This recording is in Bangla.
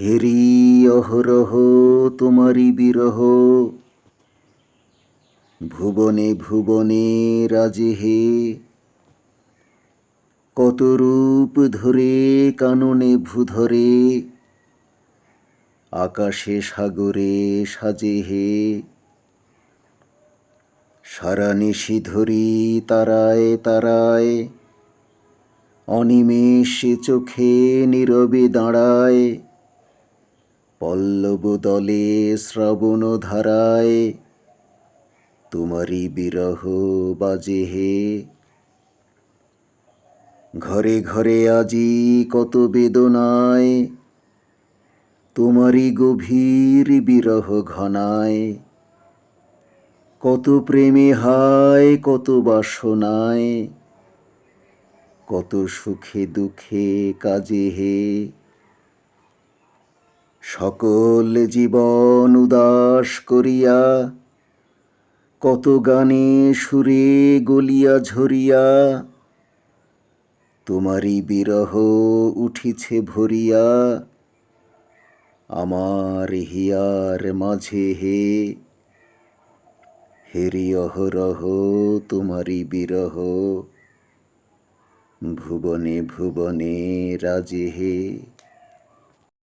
হেরি অহরহ তোমারি বিরহ। ভুবনে ভুবনে রাজে হে। কত রূপ ধরে কাননে ভূধরে। আকাশে সাগরে সাজে হে। সারা নিশি ধরি তারায় তারায়। অনিমেষে চোখে নীরবে দাঁড়ায়। পল্লব দলে শ্রাবণ ধারায় তোমারি বিরহ বাজে হে। ঘরে ঘরে আজি কত বেদনায় তোমারি গভীর বিরহ ঘনায়। কত প্রেমে হায়, কত বাসনায়, কত সুখে দুঃখে কাজে হে। সকল জীবন উদাস করিয়া, কত গানে সুরে গলিয়া ঝরিয়া তোমারি বিরহ উঠিছে ভরিয়া, আমার হিয়ার মাঝে হে হেরি অহরহ তোমারি বিরহ, ভুবনে ভুবনে রাজে হে।